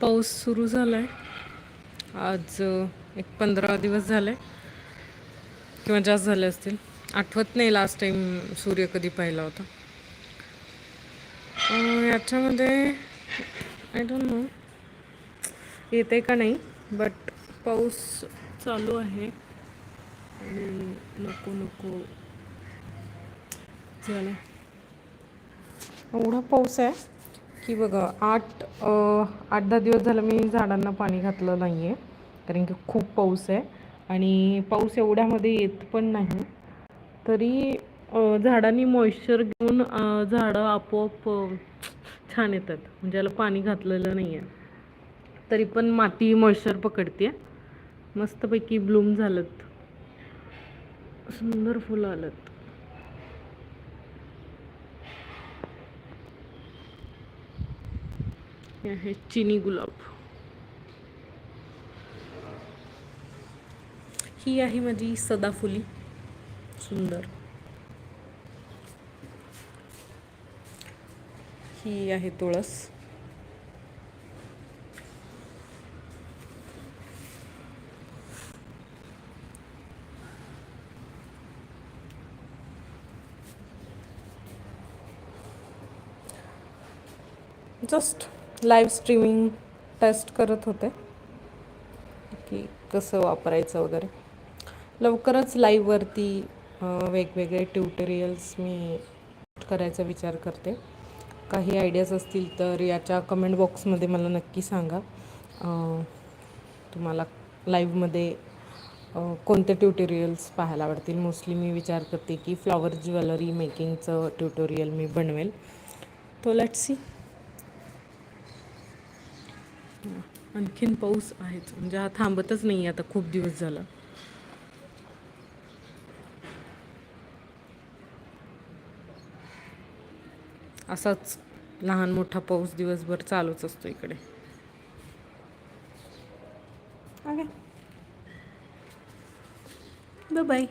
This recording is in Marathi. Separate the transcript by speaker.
Speaker 1: पाऊस सुरू झाला आहे आज एक पंधरा दिवस झाले किंवा जास्त झाले असतील. आठवत नाही लास्ट टाइम सूर्य कधी पाहिला होता. याच्यामध्ये आय डोंट नो येते का नाही बट पाऊस चालू आहे. आणि नको नको. झालं एवढा पाऊस आहे. की बघा आठ आठ दहा दिवस झालं मी झाडांना पाणी घातलं नाही आहे कारण की खूप पाऊस आहे आणि पाऊस एवढ्यामध्ये येत पण नाही. तरी झाडांनी मॉइश्चर घेऊन झाडं आपोआप छान येतात. म्हणजे याला पाणी घातलेलं नाही आहे तरी पण माती मॉइश्चर पकडते मस्तपैकी ब्लूम झालं सुंदर फुलं आलं हे आहे चिनी गुलाब. ही आहे माझी सदाफुली. सुंदर. ही आहे तुळस. जस्ट लाईव्ह स्ट्रीमिंग टेस्ट करत होते. की कसं वापरायचं वगैरे. लवकरच लाईव्हवरती वेगवेगळे ट्युटोरियल्स मी करायचा विचार करते. काही आयडियाज असतील तर याच्या कमेंट बॉक्समध्ये मला नक्की सांगा. तुम्हाला लाईव्हमध्ये कोणते ट्युटोरियल्स पाहायला आवडतील? मोस्टली मी विचार करते की फ्लॉवर ज्वेलरी मेकिंगचं ट्युटोरियल मी बनवेल. तो लेट सी आणखीन पाऊस आहेच म्हणजे हा थांबतच नाही आता खूप दिवस झाला. असाच लहान मोठा पाऊस दिवसभर चालूच असतो इकडे. ओके. बाय